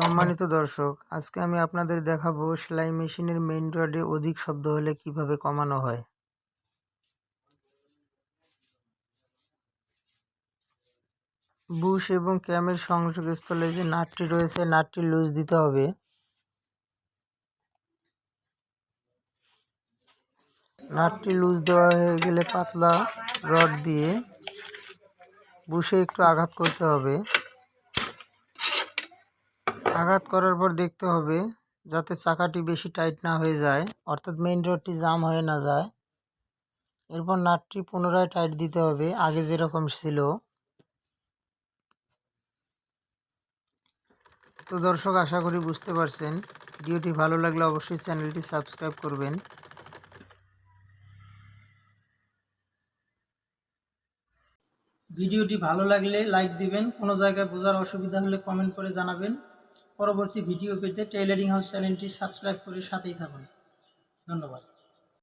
সম্মানিত দর্শক আজকে আমি আপনাদের দেখাবো সেলাই মেশিনের মেইন রডে অধিক শব্দ হলে কীভাবে কমানো হয়। বুশ এবং ক্যামের সংযোগস্থলে যে নাটটি রয়েছে নাটটি লুজ দিতে হবে। নাটটি লুজ দেওয়া হয়ে গেলে পাতলা রড দিয়ে বুশে একটু আঘাত করতে হবে। আঘাত করার পর দেখতে হবে যাতে চাকাটি বেশি টাইট না হয়ে যায়, অর্থাৎ মেইন রডটি জাম হয়ে না যায়। এরপর নাটটি পুনরায় টাইট দিতে হবে, আগে যেরকম ছিল। তো দর্শক, আশা করি বুঝতে পারছেন। ভিডিওটি ভালো লাগলে অবশ্যই চ্যানেলটি সাবস্ক্রাইব করবেন। ভিডিওটি ভালো লাগলে লাইক দিবেন। কোনো জায়গায় বোঝার অসুবিধা হলে কমেন্ট করে জানাবেন। পরবর্তী ভিডিও পেতে টেইলারিং হাউস চ্যানেলটি সাবস্ক্রাইব করে সাথেই থাকুন। ধন্যবাদ।